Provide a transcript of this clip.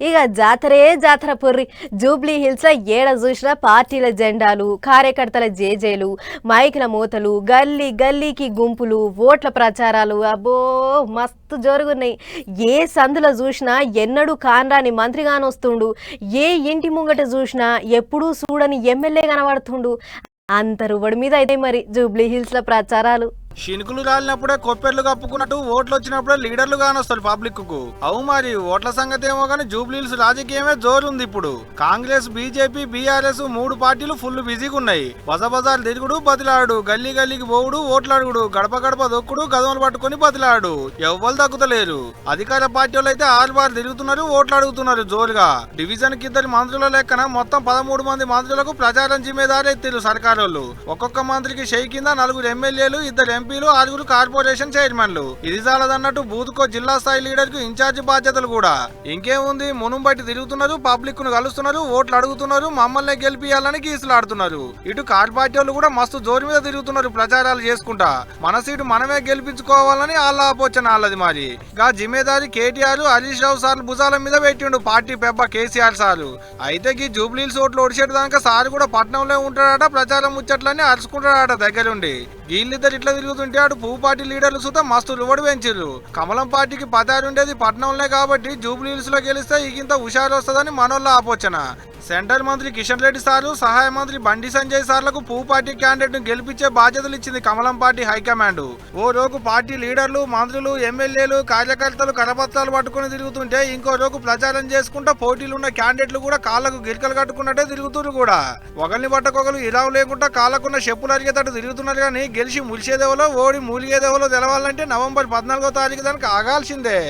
ఇక జాతరే జాతర పుర్రి. జూబ్లీ హిల్స్లో ఏడ చూసిన పార్టీల జెండాలు కార్యకర్తల జేజేలు మైకుల మూతలు గల్లీ గల్లీకి గుంపులు ఓట్ల ప్రచారాలు. అబ్బో మస్తు జరుగున్నాయి. ఏ సందులో చూసినా ఎన్నడూ కానరాని మంత్రిగానొస్తుండు ఏ ఇంటి ముంగట చూసినా ఎప్పుడూ చూడని ఎమ్మెల్యే కనబడుతుండు. అంతరువడి మీద అయితే మరి జూబ్లీ హిల్స్లో ప్రచారాలు. శినుకులు రాలినప్పుడే కొప్పెర్లు కప్పుకున్నట్టు ఓట్లు వచ్చినప్పుడే లీడర్లు కానొస్తారు పబ్లిక్కు అవు మరి ఓట్ల సంగతి ఏమో కానీ జూబ్లీల్స్ రాజకీయమే జోరుంది ఇప్పుడు. కాంగ్రెస్ బీజేపీ బీఆర్ఎస్ మూడు పార్టీలు ఫుల్ బిజీగా ఉన్నాయి బజ బజార్ తిరుగుడు బతిలాడు. గల్లీ గల్లీకి పోవుడు ఓట్లాడుగుడు. గడప గడప దొక్కుడు గదములు పట్టుకొని బతిలాడు. ఎవ్వరు దక్కుతలేరు. అధికార పార్టీ వాళ్ళు అయితే ఆరు బారు తిరుగుతున్నారు ఓట్లు అడుగుతున్నారు జోరుగా. డివిజన్కి ఇద్దరు మంత్రుల లెక్కన మొత్తం పదమూడు మంది మంత్రులకు ప్రచారం జిమ్మేదారు ఎత్తారు సర్కారోళ్ళు. ఒక్కొక్క మంత్రికి షెయి కింద నలుగురు ఎమ్మెల్యేలు ఇద్దరు ఎంపీలు ఆరుగురు కార్పొరేషన్ చైర్మన్లు. ఇది చాలదన్నట్టు బూత్కో జిల్లా స్థాయి లీడర్కు ఇన్ఛార్జ్ బాధ్యతలు కూడా. ఇంకేముంది? మునుం బయట తిరుగుతున్నారు పబ్లిక్ను కలుస్తున్నారు ఓట్లు అడుగుతున్నారు మమ్మల్ని గెలిపియాలని గీసులాడుతున్నారు. ఇటు కార్ పార్టీ వాళ్ళు కూడా మస్తు జోరు మీద తిరుగుతున్నారు ప్రచారాలు చేసుకుంటా. మన సీటు మనమే గెలిపించుకోవాలని వాళ్ళ ఆపోచన వాళ్ళది మరి గా జిమ్మేదారి కేటీఆర్ హరీష్ రావు సార్లు భుజాల మీద పెట్టిండు పార్టీ పెబ్బ కేసీఆర్ సారు. అయితే గీ జూబ్లీ ఓట్లు ఒడిచేటి దాకా సార్ కూడా పట్నంలో ఉంటాడట ప్రచారం ముచ్చట్లన్నీ అరుచుకుంటాడట దగ్గరుండి. వీళ్ళిద్దరు ఇట్లా తిరుగుతుంటే అటు పువ్వు పార్టీ లీడర్లు సుతా మస్తు లువడు పెంచారు కమలం పార్టీకి పదారు ఉండేది పట్నంలో కాబట్టి జూబ్లీహిల్స్లో గెలిస్తే ఇకింత హుషారు వస్తుందని మనోళ్ళ ఆపోచన సెంట్రల్ మంత్రి కిషన్ రెడ్డి సారు సహాయ మంత్రి బండి సంజయ్ సార్లకు పూ పార్టీ క్యాండిడేట్ను గెలిపించే బాధ్యతలు ఇచ్చింది కమలం పార్టీ హైకమాండ్. ఓ రోజు పార్టీ లీడర్లు మంత్రులు ఎమ్మెల్యేలు కార్యకర్తలు కరపత్రాలు పట్టుకుని తిరుగుతుంటే ఇంకో రోజు ప్రచారం చేసుకుంటా పోటీలు ఉన్న క్యాండిడేట్లు కూడా కాళ్ళకు గిరికలు కట్టుకున్నట్టే తిరుగుతున్నారు కూడా. ఒకరిని పట్టకొకరు ఇరావు లేకుండా కాళ్ళకున్న చెప్పులు అరిగేటట్టు తిరుగుతున్నారు కానీ గెలిచి ములిసేదేవలో ఓడి మూలిగేదేవలో తెలవాలంటే నవంబర్ పద్నాలుగో తారీఖు దానికి ఆగాల్సిందే.